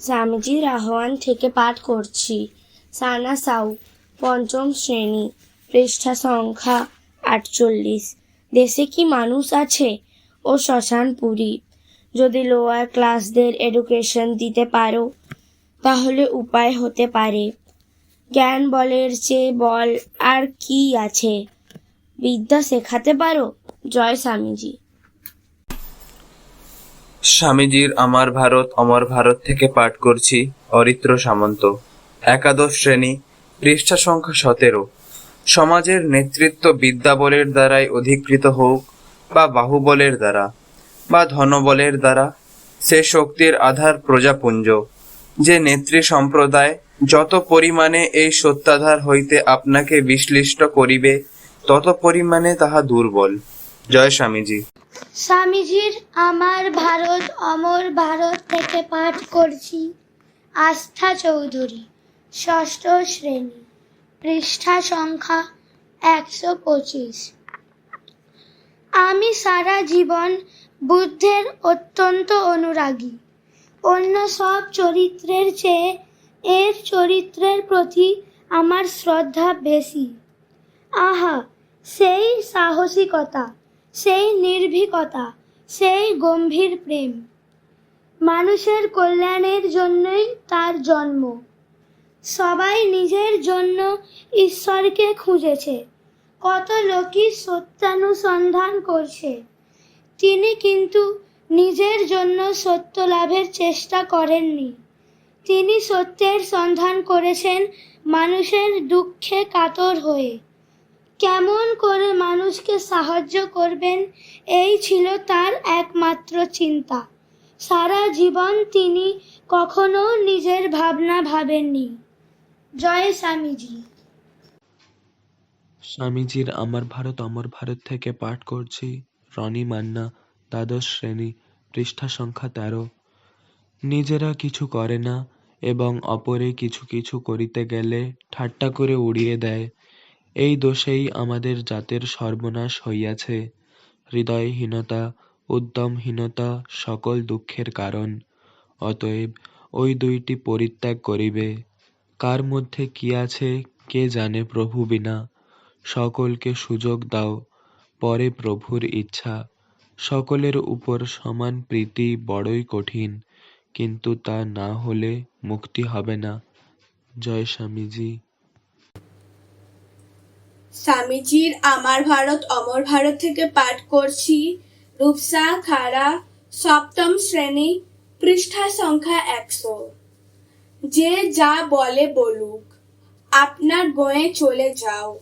স্বামীজির আহ্বান থেকে পাঠ করছি। সানা সাউ, পঞ্চম শ্রেণি, পৃষ্ঠা সংখ্যা আটচল্লিশ। দেশে কি মানুষ আছে? ও শ্মশানপুরী যদি লোয়ার ক্লাসদের এডুকেশন দিতে পারো, তাহলে উপায় হতে পারে। জ্ঞান বলের চেয়ে বল আর কি আছে? বিদ্যা শেখাতে পারো? জয় স্বামীজি। স্বামীজির আমার ভারত, অমর ভারত থেকে পাঠ করছি, অরিত্র সামন্ত। একাদশ শ্রেণি, পৃষ্ঠা সংখ্যা সতেরো। সমাজের নেতৃত্ব বিদ্যাবলের দ্বারাই অধিকৃত হোক, বা বাহুবলের দ্বারা, বা ধনবলের দ্বারা, সে শক্তির আধার প্রজাপুঞ্জ। যে নেত্রী সম্প্রদায় যত পরিমাণে এই সত্যাধার হইতে আপনাকে বিশ্লিষ্ট করিবে, তত পরিমাণে তাহা দুর্বল। জয় স্বামীজি। স্বামীজির আমার ভারত, অমর ভারত থেকে পাঠ করছি। আস্থা চৌধুরী, ষষ্ঠ শ্রেণি, পৃষ্ঠা সংখ্যা একশো পঁচিশ। আমি সারা জীবন বুদ্ধের অত্যন্ত অনুরাগী। অন্য সব চরিত্রের চেয়ে এর চরিত্রের প্রতি আমার শ্রদ্ধা বেশি। আহা, সেই সাহসিকতা সেই নির্ভীকতা, সেই গম্ভীর প্রেম। মানুষের কল্যাণের জন্যই তার জন্ম। সবাই নিজের জন্য ঈশ্বরকে খুঁজেছে। কত লোকই সত্যানুসন্ধান করছে। তিনি কিন্তু নিজের জন্য সত্য লাভের চেষ্টা করেননি। তিনি সত্যের সন্ধান করেছেন মানুষের দুঃখে কাতর হয়ে। কেমন করে মানুষকে সাহায্য করবেন, এই ছিল তার একমাত্র চিন্তা। সারা জীবন তিনি কখনো নিজের ভাবনা ভাবেননি। জয় স্বামীজি। স্বামীজির আমার ভারত, অমর ভারত থেকে পাঠ করছি। রনি মান্না, দ্বাদশ শ্রেণি, পৃষ্ঠা সংখ্যা তেরো। নিজেরা কিছু করে না এবং অপরে কিছু কিছু করিতে গেলে ঠাট্টা করে উড়িয়ে দেয়। এই দোষেই আমাদের জাতের সর্বনাশ হইয়াছে। হৃদয়হীনতা, উদ্যমহীনতা সকল দুঃখের কারণ। অতএব ওই দুইটি পরিত্যাগ করিবে। কার মধ্যে কি আছে কে জানে প্রভু বিনা। সকলকে সুযোগ দাও, পরে প্রভুর ইচ্ছা। সকলের উপর সমান প্রীতি বড়ই কঠিন, কিন্তু তা না হলে মুক্তি হবে না। জয় স্বামীজি। স্বামীজির আমার ভারত, অমর ভারত থেকে পাঠ করছি। রূপসা খাড়া সপ্তম শ্রেণি, পৃষ্ঠা সংখ্যা একশো। যে যা বলে বলুক, আপনার গয়ে চলে যাও।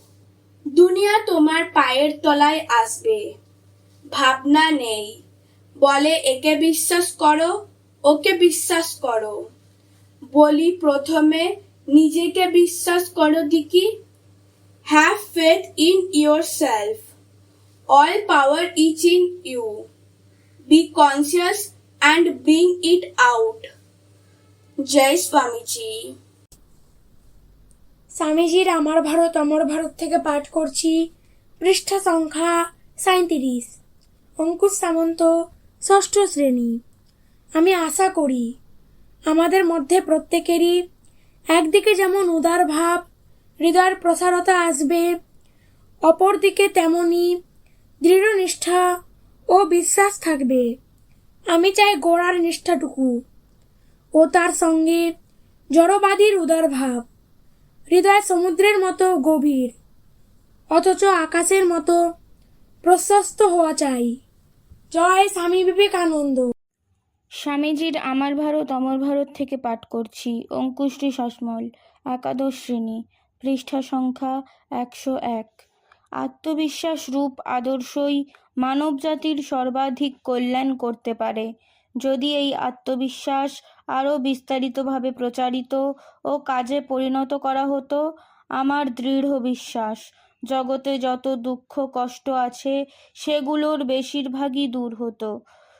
দুনিয়া তোমার পায়ের তলায় আসবে। ভাবনা নেই। বলে, একে বিশ্বাস করো, ওকে বিশ্বাস করো। বলি, প্রথমে নিজেকে বিশ্বাস করো দিকি Have faith in yourself. All power is in you. Be conscious and bring it out. Jai Swamiji. স্বামীজির আমার ভারত, অমর ভারত থেকে পাঠ করছি পৃষ্ঠা সংখ্যা সাঁত্রিশ অঙ্কুশ সামন্ত, ষষ্ঠ শ্রেণি আমি আশা করি, আমাদের মধ্যে প্রত্যেকেরই একদিকে যেমন উদার ভাব হৃদয়ের প্রসারতা আসবে। অপরদিকে তেমনি দৃঢ় নিষ্ঠা ও বিশ্বাস থাকবে। আমি চাই গোড়ার নিষ্ঠাটুকু ও তার সঙ্গে জড়বাদীর উদার ভাব হৃদয় সমুদ্রের মতো গভীর, অথচ আকাশের মতো প্রশস্ত হওয়া চাই। জয় স্বামী বিবেকানন্দ। স্বামীজির আমার ভারত অমর ভারত থেকে পাঠ করছি। অঙ্কুশটি শাসমল, একাদশ শ্রেণি। পৃষ্ঠা সংখ্যা একশো এক। আত্মবিশ্বাস রূপ আদর্শই মানবজাতির সর্বাধিক কল্যাণ করতে পারে। যদি এই আত্মবিশ্বাস আরও বিস্তারিতভাবে প্রচারিত ও কাজে পরিণত করা হতো, আমার দৃঢ় বিশ্বাস, জগতে যত দুঃখ কষ্ট আছে, সেগুলোর বেশিরভাগই দূর হতো।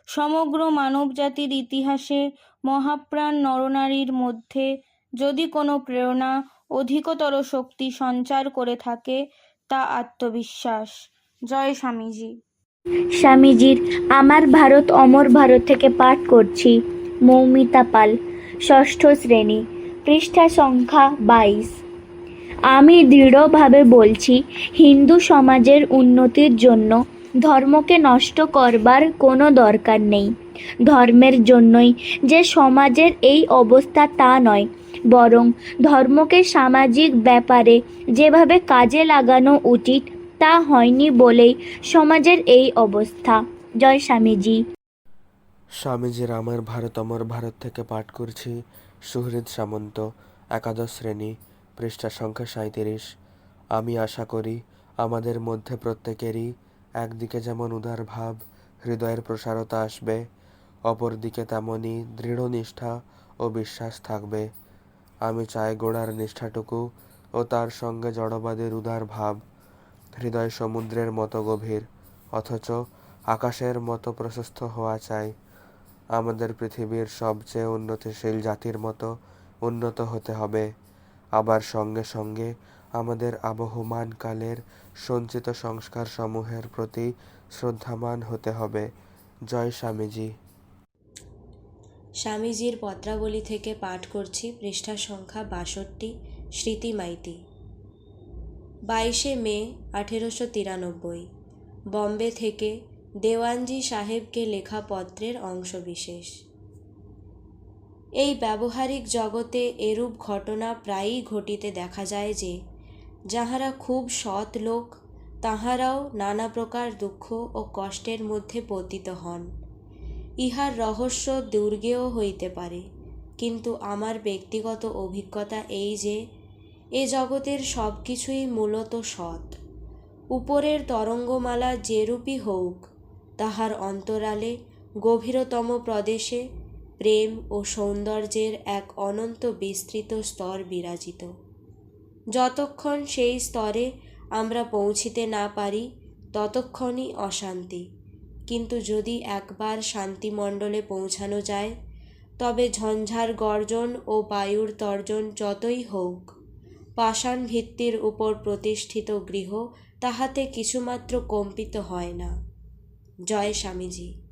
সমগ্র মানবজাতির ইতিহাসে মহাপ্রাণ নরনারীর মধ্যে যদি কোনো প্রেরণা অধিকতর শক্তি সঞ্চার করে থাকে তা আত্মবিশ্বাস। জয় স্বামীজি। স্বামীজির, আমার ভারত অমর ভারত থেকে পাঠ করছি, মৌমিতা পাল, ষষ্ঠ শ্রেণি, পৃষ্ঠা সংখ্যা বাইশ। আমি দৃঢ়ভাবে বলছি, হিন্দু সমাজের উন্নতির জন্য ধর্মকে নষ্ট করবার কোনো দরকার নেই। ধর্মের জন্যই যে সমাজের এই অবস্থা তা নয়, বরং ধর্মকে সামাজিক ব্যাপারে যেভাবে কাজে লাগানো উচিত তা হয়নি বলেই সমাজের এই অবস্থা। জয় স্বামীজি। স্বামীজির আমার ভারত, অমর ভারত থেকে পাঠ করছি সুহৃদ সামন্ত, একাদশ শ্রেণি, পৃষ্ঠা সংখ্যা সাঁইত্রিশ। আমি আশা করি আমাদের মধ্যে প্রত্যেকেরই একদিকে যেমন উদার ভাব, হৃদয়ের প্রসারতা আসবে, অপরদিকে তেমনই দৃঢ় নিষ্ঠা ও বিশ্বাস থাকবে। আমি চাই গোড়ার নিষ্ঠাটুকু ও তার সঙ্গে জড়বাদের উদার ভাব। হৃদয় সমুদ্রের মতো গভীর, অথচ আকাশের মতো প্রশস্ত হওয়া চাই। আমাদের পৃথিবীর সবচেয়ে উন্নতিশীল জাতির মতো উন্নত হতে হবে। আবার সঙ্গে সঙ্গে আমাদের আবহমান কালের সঞ্চিত সংস্কার সমূহের প্রতি শ্রদ্ধামান হতে হবে। জয় স্বামীজি। স্বামীজির পত্রাবলী থেকে পাঠ করছি পৃষ্ঠা সংখ্যা বাষট্টি, স্মৃতি মাইতি। বাইশে মে, আঠেরোশো তিরানব্বই। বম্বে থেকে দেওয়ানজি সাহেবকে লেখা পত্রের অংশবিশেষ। এই ব্যবহারিক জগতে এরূপ ঘটনা প্রায়ই ঘটিতে দেখা যায় যে যাহারা খুব সৎ লোক, তাহারাও নানা প্রকার দুঃখ ও কষ্টের মধ্যে পতিত হন। ইহার রহস্য দুর্গেও হইতে পারে, কিন্তু আমার ব্যক্তিগত অভিজ্ঞতা এই যে, এ জগতের সব কিছুই মূলত সৎ। উপরের তরঙ্গমালা যেরূপই হোক তাহার অন্তরালে গভীরতম প্রদেশে প্রেম ও সৌন্দর্যের এক অনন্ত বিস্তৃত স্তর বিরাজিত। যতক্ষণ সেই স্তরে আমরা পৌঁছিতে না পারি, ততক্ষণই অশান্তি। কিন্তু যদি একবার শান্তিমণ্ডলে পৌঁছানো যায়, তবে ঝঞ্ঝার গর্জন ও বায়ুর তর্জন যতই হোক পাষাণ ভিত্তির উপর প্রতিষ্ঠিত গৃহ তাহাতে কিছুমাত্র কম্পিত হয় না। জয় স্বামীজি।